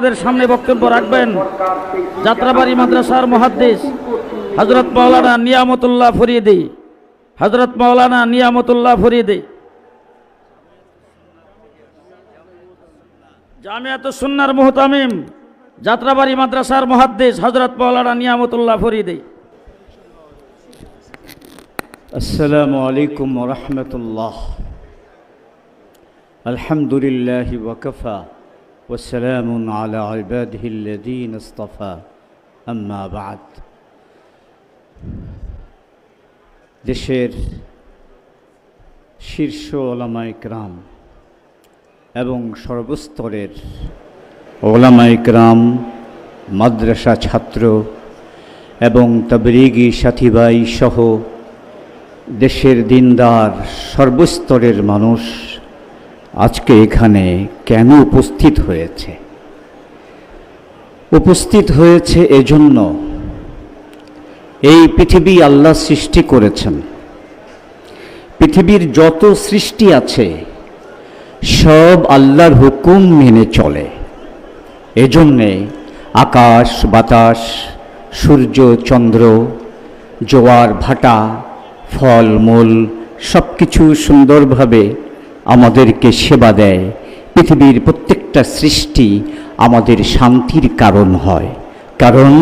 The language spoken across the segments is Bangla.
আমাদের সামনে বক্তব্য রাখবেন। যাত্রাবাড়ি মাদ্রাসার মহাদ্দেশ হজরত মৌলানা নিয়ামতুল্লাহ ফরিদি। হজরত মৌলানা নিয়ামতুল্লাহ ফরিদি। জামিয়াত সুন্নার মোহতামিম, যাত্রাবাড়ি মাদ্রাসার মহাদ্দেশ হজরত মৌলানা নিয়ামতুল্লাহ ফরিদি। আসসালামু আলাইকুম রহমতুল্লাহ। আলহামদুলিল্লাহ ওয়াকফা لله وكفى والسلام على عباده الذين اصطفى أما بعد দেশের শীর্ষ ওলামাই ক্রাম এবং সর্বস্তরের ওলামাই ক্রাম মাদ্রাসা ছাত্র এবং তবরিগি সাথী ভাই সহ দেশের দিনদার সর্বস্তরের মানুষ আজকে এখানে কেন উপস্থিত হয়েছে? উপস্থিত হয়েছে এজন্য এই পৃথিবী আল্লাহ সৃষ্টি করেছেন। পৃথিবীর যত সৃষ্টি আছে, সব আল্লাহর হুকুম মেনে চলে। এজন্যে আকাশ, বাতাস, সূর্য, চন্দ্র, জোয়ার, ভাটা, ফল, মূল সব কিছু সুন্দরভাবে আমাদেরকে সেবা দেয়। পৃথিবীর প্রত্যেকটা সৃষ্টি আমাদের শান্তির কারণ হয়। কারণ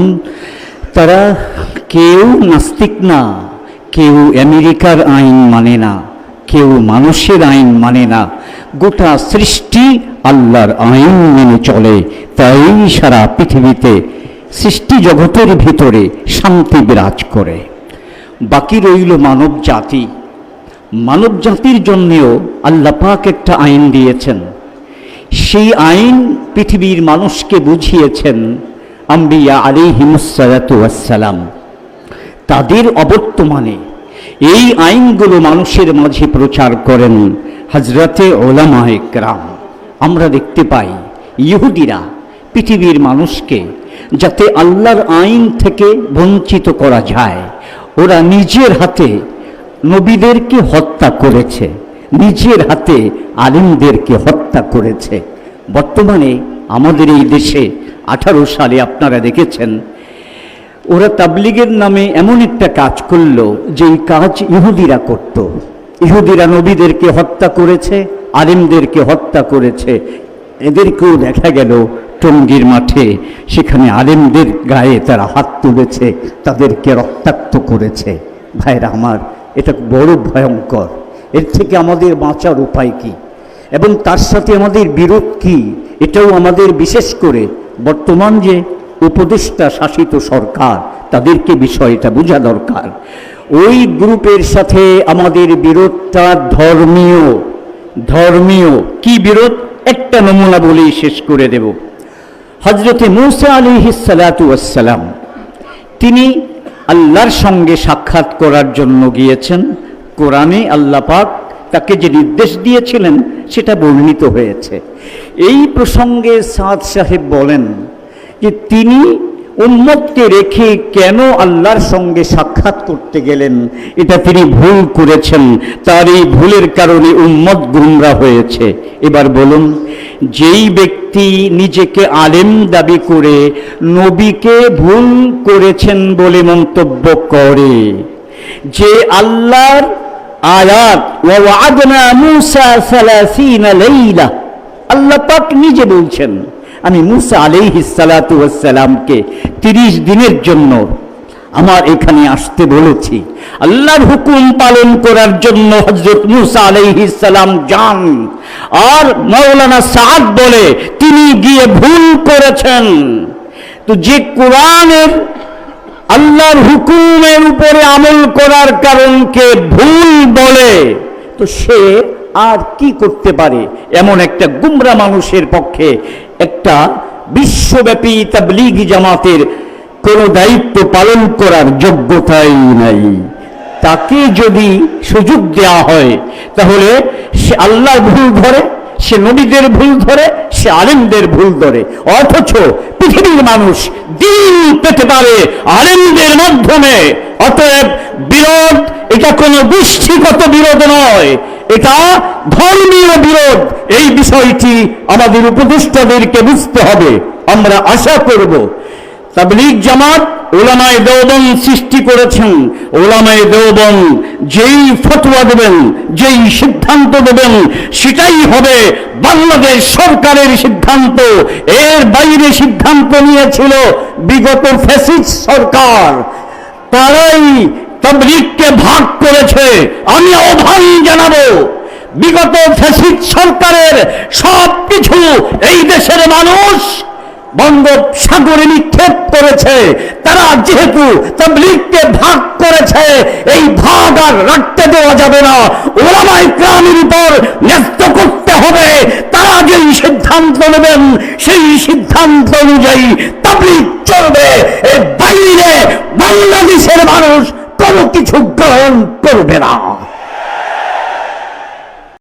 তারা কেউ নাস্তিক না, কেউ আমেরিকার আইন মানে না, কেউ মানুষের আইন মানে না। গোটা সৃষ্টি আল্লাহর আইন মেনে চলে, তাই সারা পৃথিবীতে সৃষ্টি জগতের ভিতরে শান্তি বিরাজ করে। বাকি রইল মানব জাতি মানব জাতির জন্যেও আল্লাহ পাক একটা আইন দিয়েছেন। সেই আইন পৃথিবীর মানুষকে বুঝিয়েছেন আম্বিয়া আলী হিমুসালাম তাদের অবর্তমানে এই আইনগুলো মানুষের মাঝে প্রচার করেন হজরতে ওলামায়ে কেরাম। আমরা দেখতে পাই ইহুদিরা পৃথিবীর মানুষকে যাতে আল্লাহর আইন থেকে বঞ্চিত করা যায়, ওরা নিজের হাতে নবীদেরকে হত্যা করেছে, নিজের হাতে আলিমদেরকে হত্যা করেছে। বর্তমানে আমাদের এই দেশে আঠারো সালে আপনারা দেখেছেন, ওরা তাবলিগের নামে এমন একটা কাজ করল এই কাজ ইহুদিরা করত। ইহুদিরা নবীদেরকে হত্যা করেছে, আলিমদেরকে হত্যা করেছে। এদেরকেও দেখা গেল টঙ্গীর মাঠে, সেখানে আলেমদের গায়ে তারা হাত তুলেছে, তাদেরকে রক্তাক্ত করেছে। ভাইরা আমার এটা বড় ভয়ঙ্কর। এর থেকে আমাদের বাঁচার উপায় কি? এবং তার সাথে আমাদের বিরোধ কি? এটাও আমাদের বিশেষ করে বর্তমান যে উপদেষ্টা শাসিত সরকার, তাদেরকে বিষয়টা বোঝা দরকার। ওই গ্রুপের সাথে আমাদের বিরোধটা ধর্মীয়। ধর্মীয়। কি বিরোধ? একটা নমুনা বলেই শেষ করে দেব। হজরতে মুসা আলী হিসালাতাম তিনি আল্লাহর সঙ্গে সাক্ষাৎ করার জন্য গিয়েছেন। কোরআনে আল্লাহ পাক তাকে যে নির্দেশ দিয়েছিলেন, সেটা বর্ণিত হয়েছে। এই প্রসঙ্গে সাদ সাহেব বলেন যে তিনি উম্মতকে রেখে কেন আল্লাহর সঙ্গে সাক্ষাৎ করতে গেলেন, এটা তিনি ভুল করেছেন। তার এই ভুলের কারণে উম্মত গুমরা হয়েছে। এবার বলুন, যেই ব্যক্তি নিজেকে আলেম দাবি করে নবীকে ভুল করেছেন বলে মন্তব্য করে। যে আল্লাহর আয়াত লাইলা আল্লাহ পাক নিজে বলছেন, আমি মুসা আলাইহিসালাতামকে তিরিশ দিনের জন্য আমার এখানে আসতে বলেছি। আল্লাহর হুকুম পালন করার জন্য হজরত মুসা আলাইহিসালাম যান। আর মৌলানা সাদ বলে, তিনি গিয়ে ভুল করেছেন। তো যে কোরআনের আল্লাহর হুকুমের উপরে আমল করার কারণকে ভুল বলে, তো সে আর কি করতে পারে? এমন একটা গুমরা মানুষের পক্ষে একটা বিশ্বব্যাপী তাবলিগি জামাতের কোনো দায়িত্ব পালন করার যোগ্যতাই নাই। তাকে যদি সুযোগ দেওয়া হয়, তাহলে সে আল্লাহর ভুল ধরে, সে নবীদের ভুল ধরে, সে আলেমদের ভুল ধরে। অথচ পৃথিবীর মানুষ দিন পেতে পারে আলেমদের মাধ্যমে। অতএব বিরোধ, এটা কোনো গোষ্ঠীগত বিরোধ নয়, এটা ধর্মীয় বিরোধ। এই বিষয়টি আমাদের উপদেষ্টাদেরকে বুঝতে হবে। আমরা আশা করব তাবলিগ জামাত ওলামায় দেওবন সৃষ্টি করেছেন। ওলামায় দেওবন যেই ফতোয়া দেবেন, যেই সিদ্ধান্ত দেবেন, সেটাই হবে বাংলাদেশ সরকারের সিদ্ধান্ত। এর বাইরে সিদ্ধান্ত নিয়েছিল বিগত ফ্যাসিস্ট সরকার। তারাই তাবলিগকে ভাগ করেছে। আমি আহ্বান জানাব, বিগত ফ্যাসিস্ট সরকারের সব কিছু এই দেশের মানুষ বঙ্গোপসাগরে নিক্ষেপ করেছে। তারা যেহেতু তাবলিগকে ভাগ করেছে, এই ভাগ আর রাখতে দেওয়া যাবে না। উপর ন্যস্ত করতে হবে। তারা যেই সিদ্ধান্ত নেবেন, সেই সিদ্ধান্ত অনুযায়ী তাবলিগ চলবে। এর বাইরে বাংলাদেশের মানুষ কোনো কিছু গ্রহণ করবে না।